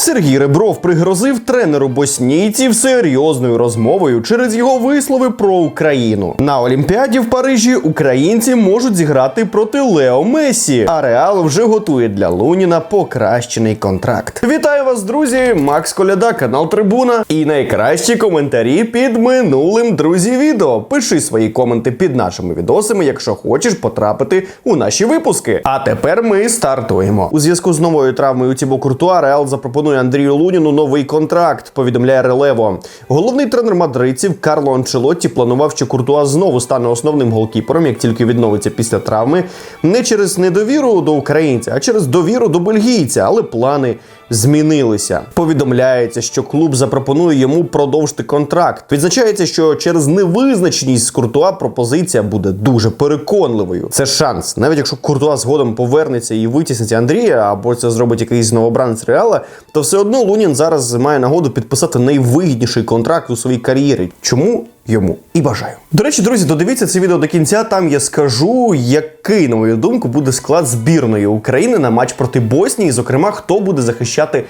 Сергій Ребров пригрозив тренеру боснійців серйозною розмовою через його вислови про Україну. На Олімпіаді в Парижі українці можуть зіграти проти Лео Месі, а Реал вже готує для Луніна покращений контракт. Вітаю вас, друзі! Макс Коляда, канал Трибуна. І найкращі коментарі під минулим друзі відео. Пиши свої коменти під нашими відосами, якщо хочеш потрапити у наші випуски. А тепер ми стартуємо. У зв'язку з новою травмою Тібо Куртуа Реал запропонує Андрію Луніну новий контракт. Повідомляє Релево. Головний тренер мадридців Карло Анчелотті планував, що Куртуа знову стане основним голкіпером, як тільки відновиться після травми, не через недовіру до українця, а через довіру до бельгійця, але плани змінилися. Повідомляється, що клуб запропонує йому продовжити контракт. Відзначається, що через невизначеність з Куртуа пропозиція буде дуже переконливою. Це шанс, навіть якщо Куртуа згодом повернеться і витіснить Андрія, або це зробить якийсь новобранець Реала, то все одно Лунін зараз має нагоду підписати найвигідніший контракт у своїй кар'єрі. Чому? Йому і бажаю. До речі, друзі, додивіться це відео до кінця. Там я скажу, який, на мою думку, буде склад збірної України на матч проти Боснії, зокрема, хто буде захищати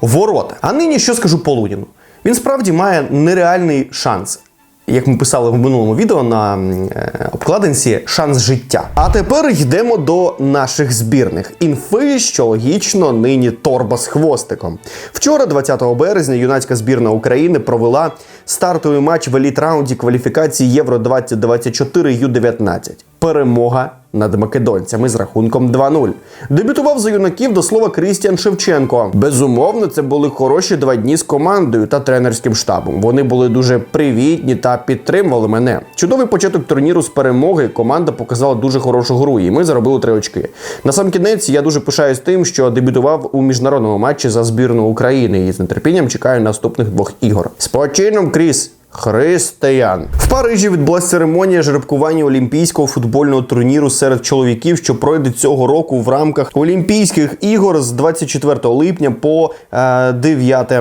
ворота. А нині що скажу по Луніну? Він справді має нереальний шанс. Як ми писали в минулому відео на е, обкладинці шанс життя. А тепер йдемо до наших збірних. Інфи, що логічно, нині торба з хвостиком. Вчора, 20 березня, юнацька збірна України провела стартовий матч в еліт раунді кваліфікації Євро 2024 Ю-19. Перемога над македонцями з рахунком 2-0. Дебютував за юнаків до слова Крістіан Шевченко. Безумовно, це були хороші два дні з командою та тренерським штабом. Вони були дуже привітні та підтримували мене. Чудовий початок турніру з перемоги. Команда показала дуже хорошу гру, і ми заробили три очки. На сам кінець я дуже пишаюсь тим, що дебютував у міжнародному матчі за збірну України і з нетерпінням чекаю наступних двох ігор. З почином, Кріс! Християн в Парижі відбулася церемонія жеребкування олімпійського футбольного турніру серед чоловіків, що пройде цього року в рамках Олімпійських ігор з 24 липня по е, 9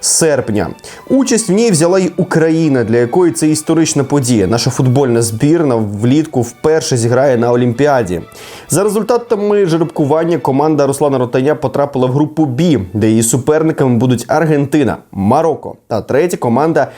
серпня. Участь в ній взяла й Україна, для якої це історична подія. Наша футбольна збірна влітку вперше зіграє на Олімпіаді. За результатами жеребкування команда Руслана Ротаня потрапила в групу Бі, де її суперниками будуть Аргентина, Марокко та третя команда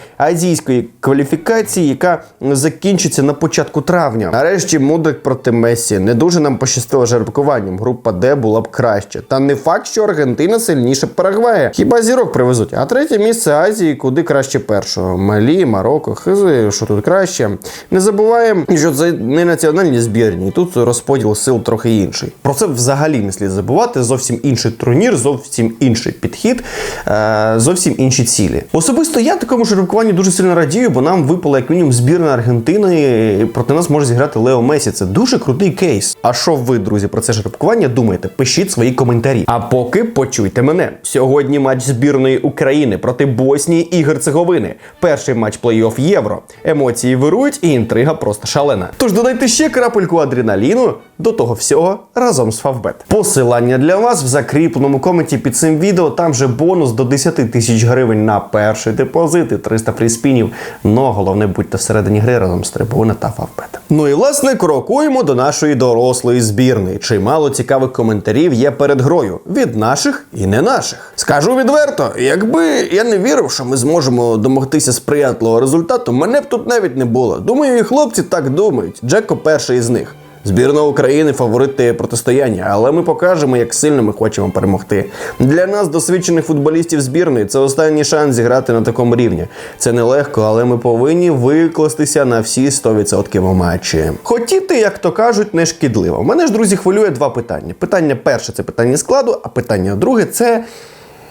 азійської кваліфікації, яка закінчиться на початку травня. Нарешті Мудрик проти Месі. Не дуже нам пощастило жеребкуванням. Група Д була б краще. Та не факт, що Аргентина сильніше Парагвая. Хіба зірок привезуть? А третє місце Азії куди краще першого. Малі, Марокко, хизи, що тут краще. Не забуваємо, що це не національні збірні. Тут розподіл сил трохи інший. Про це взагалі не слід забувати. Зовсім інший турнір, зовсім інший підхід, е, зовсім інші цілі. Особисто я такому жеребкуванню дуже сильно радію, бо нам випала як мінімум збірна Аргентини. Проти нас може зіграти Лео Месі. Це дуже крутий кейс. А що ви, друзі, про це жеребкування думаєте? Пишіть свої коментарі. А поки почуйте мене. Сьогодні матч збірної України проти Боснії і Герцеговини. Перший матч плей-офф Євро. Емоції вирують і інтрига просто шалена. Тож додайте ще крапельку адреналіну до того всього разом з Фавбет. Посилання для вас в закріпленому коменті під цим відео. Там же бонус до 10 тисяч гривень на перший депозит і 300 фріспінів. Но головне будьте всередині гри разом з трибуни та Фавбет. Ну і власне крокуємо до нашої дорослої збірної. Чимало цікавих коментарів є перед грою від наших і не наших. Скажу відверто, якби я не вірив, що ми зможемо домогтися сприятливого результату, мене б тут навіть не було. Думаю, і хлопці так думають. Джеко перший із них. Збірна України фаворити протистояння, але ми покажемо, як сильно ми хочемо перемогти. Для нас, досвідчених футболістів збірної, це останній шанс зіграти на такому рівні. Це нелегко, але ми повинні викластися на всі 100% у матчі. Хотіти, як то кажуть, не шкідливо. Мене ж друзі хвилює два питання. Питання перше це питання складу, а питання друге це.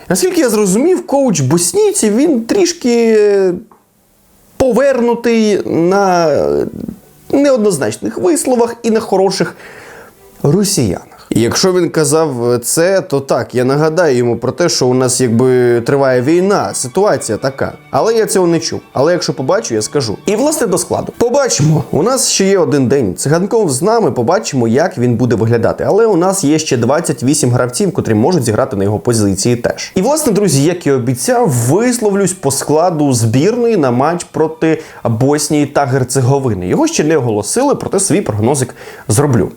Наскільки я зрозумів, коуч боснійців він трішки повернутий на неоднозначних висловах і на хороших росіянах. І Якщо він казав це, то так, я нагадаю йому про те, що у нас якби триває війна, ситуація така. Але я цього не чув. Але якщо побачу, я скажу. І власне до складу. Побачимо. У нас ще є один день. Циганков з нами побачимо, як він буде виглядати. Але у нас є ще 28 гравців, котрі можуть зіграти на його позиції теж. І власне, друзі, як і обіцяв, висловлюсь по складу збірної на матч проти Боснії та Герцеговини. Його ще не оголосили, проте свій прогнозик зроблю.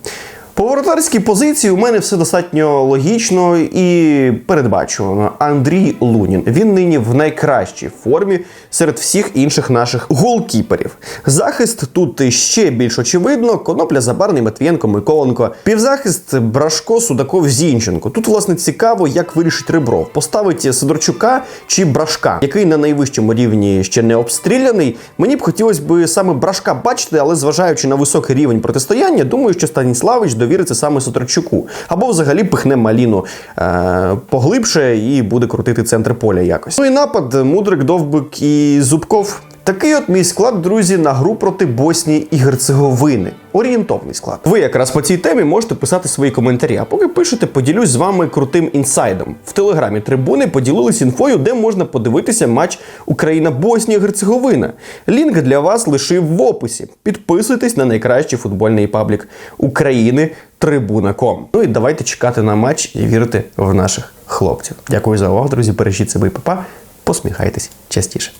По воротарській позиції у мене все достатньо логічно і передбачувано. Андрій Лунін. Він нині в найкращій формі серед всіх інших наших голкіперів. Захист тут ще більш очевидно: Конопля, Забарний, Матвієнко, Миколенко. Півзахист Брашко, Судаков, Зінченко. Тут, власне, цікаво, як вирішить Ребров. Поставить Сидорчука чи Брашка, який на найвищому рівні ще не обстріляний. Мені б хотілося б саме Брашка бачити, але зважаючи на високий рівень протистояння, думаю, що Станіславич довіриться саме Сотарчуку. Або взагалі пихне маліну е- поглибше і буде крутити центр поля якось. Ну і напад Мудрик, Довбик і Зубков. Такий от мій склад, друзі, на гру проти Боснії і Герцеговини. Орієнтовний склад. Ви якраз по цій темі можете писати свої коментарі. А поки пишете, поділюсь з вами крутим інсайдом. В телеграмі трибуни поділились інфою, де можна подивитися матч Україна-Боснія Герцеговина. Лінк для вас лишив в описі. Підписуйтесь на найкращий футбольний паблік України Трибуна.ком. Ну і давайте чекати на матч і вірити в наших хлопців. Дякую за увагу, друзі. Бережіть себе і папа. Посміхайтесь частіше.